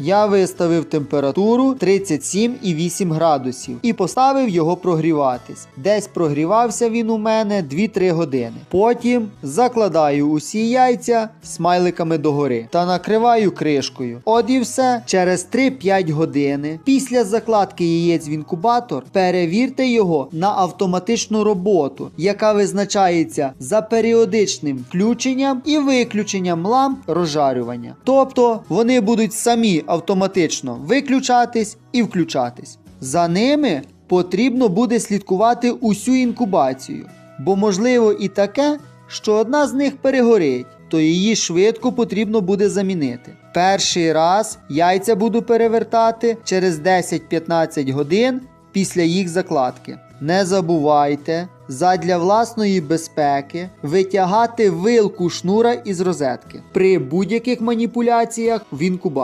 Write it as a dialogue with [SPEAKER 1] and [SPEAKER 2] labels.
[SPEAKER 1] Я виставив температуру 37,8 градусів і поставив його прогріватись. Десь прогрівався він у мене 2-3 години. Потім закладаю усі яйця смайликами догори та накриваю кришкою. От і все. Через 3-5 години після закладки яєць в інкубатор перевірте його на автоматичну роботу, яка визначається за періодичним включенням і виключенням ламп розжарювання. Тобто вони будуть самі автоматично виключатись і включатись. За ними потрібно буде слідкувати усю інкубацію, бо можливо і таке, що одна з них перегорить, то її швидко потрібно буде замінити. Перший раз яйця буду перевертати через 10-15 годин після їх закладки. Не забувайте задля власної безпеки витягати вилку шнура із розетки при будь-яких маніпуляціях в інкубатор.